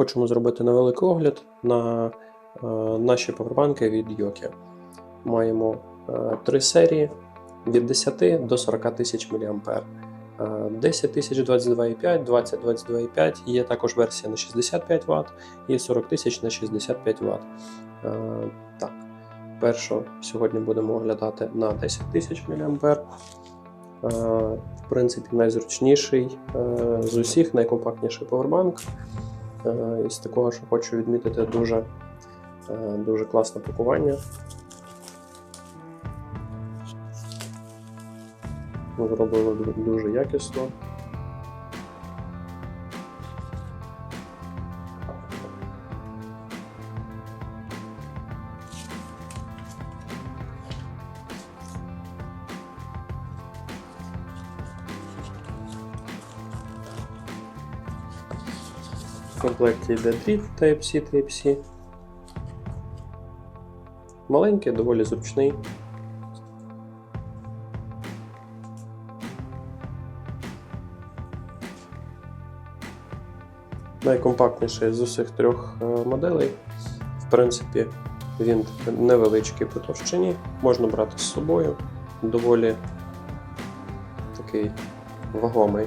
Хочемо зробити невеликий огляд на е, наші павербанки від Yoki. Маємо е, три серії від 10 до 40 тисяч мА. Е, 10 тисяч 22,5, 20 22,5, є також версія на 65 Вт і 40 тисяч на 65 Вт. Е, Так, першу сьогодні будемо оглядати на 10 тисяч мА. Е, В принципі, найзручніший е, з усіх, найкомпактніший повербанк. Е, Із такого, що хочу відмітити, дуже, е, дуже класне пакування. Зроблено ду- дуже якісно. Комплекті йде дріт Type-C, Type-C. Маленький, доволі зручний. Найкомпактніший з усіх трьох е, моделей. В принципі, він невеличкий по товщині, можна брати з собою. Доволі такий вагомий.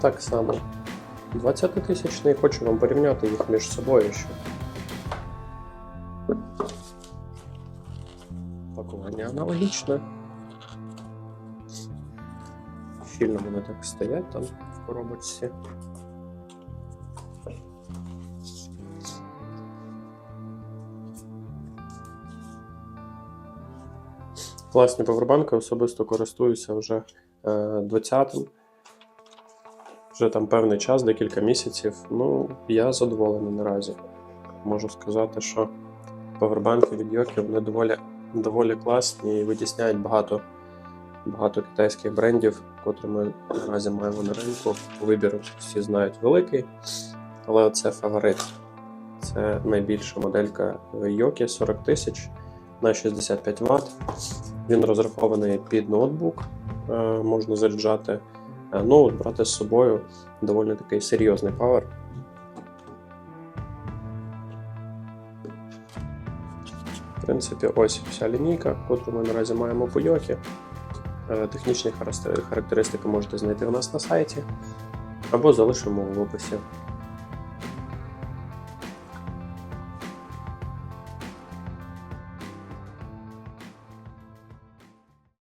Так само 20 тисячний, хочу вам порівняти їх між собою. Що пакування аналогічне. Щільно вони так стоять там в коробочці. Класні повербанки особисто користуюся вже е, 20-м. Вже там певний час, декілька місяців. Ну, я задоволений наразі. Можу сказати, що повербанки від Йокі вони доволі, доволі класні і витісняють багато, багато китайських брендів, котрі ми наразі маємо на ринку. Вибір всі знають великий, але це фаворит. Це найбільша моделька Йокі 40 тисяч на 65 Вт. Він розрахований під ноутбук, е, можна заряджати ноут брати з собою доволі такий серйозний павер. В принципі, ось вся лінійка, яку ми наразі маємо по Йокі. Е, Технічні характеристики можете знайти у нас на сайті або залишимо в описі